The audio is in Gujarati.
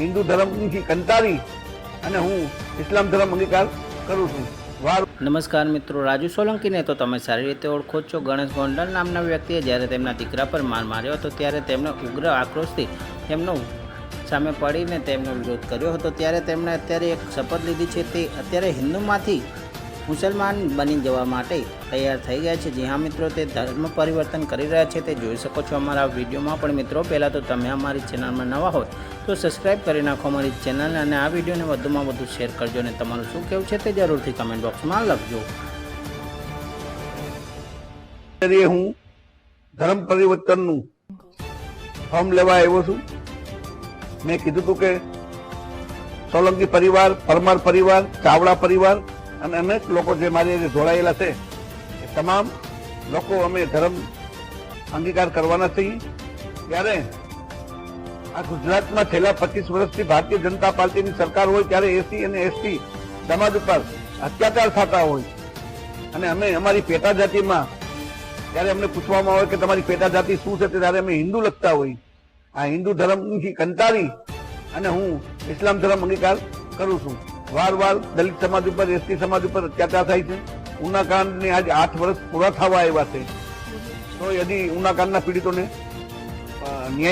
હિન્દુ ધર્મથી કંટાળી અને હું ઇસ્લામ ધર્મ અંગીકાર કરું છું. નમસ્કાર મિત્રો, રાજુ સોલંકીને તો તમે સારી રીતે ઓળખો છો. ગણેશ ગોંડલ નામના વ્યક્તિએ જ્યારે તેમના દીકરા પર માર માર્યો હતો, ત્યારે તેમણે ઉગ્ર આક્રોશથી તેમનો સામે પડીને તેમનો વિરોધ કર્યો હતો. ત્યારે તેમણે અત્યારે એક શપથ લીધી છે તે અત્યારે હિન્દુમાંથી મુસલમાન બની જવા માટે તૈયાર થઈ ગયા છે. જી હા મિત્રો, તે ધર્મ પરિવર્તન કરી રહ્યા છે તે જોઈ શકો છો અમારા વિડીયોમાં. પણ મિત્રો, પહેલાં તો તમે અમારી ચેનલમાં નવા હોય તો સબસ્ક્રાઈબ કરી નાખો અમારી ચેનલને અને આ વિડીયોને વધુમાં વધુ શેર કરજો અને તમારું શું કહેવું છે તે જરૂરથી કમેન્ટ બોક્સમાં લખજો. કરીએ હું ધર્મ પરિવર્તનનું ફોર્મ લેવા આવ્યો છું. મેં કીધું હતું કે સોલંકી પરિવાર, પરમાર પરિવાર, ચાવડા પરિવાર અને અનેક લોકો જે મારી જોડાયેલા છે તમામ લોકો અમે ધર્મ અંગીકાર કરવાના છીએ. ત્યારે આ ગુજરાતમાં છેલ્લા પચીસ વર્ષથી ભારતીય જનતા પાર્ટીની સરકાર હોય ત્યારે એસી અને એસટી સમાજ ઉપર અત્યાચાર થતા હોય. અને અમે અમારી પેટા જાતિમાં ત્યારે અમને પૂછવામાં આવે કે તમારી પેટા જાતિ શું છે, ત્યારે અમે હિન્દુ લખતા હોય. આ હિન્દુ ધર્મથી કંટાળી અને હું ઇસ્લામ ધર્મ અંગીકાર કરું છું. વાર વાર દલિત સમાજ ઉપર, એસટી સમાજ ઉપર અત્યાચાર થાય છે. ઉનાકાંડને આજે આઠ વર્ષ પૂરા થવા આવ્યા છે. તો હજી ઉનાકાંડના પીડિતોને ન્યાય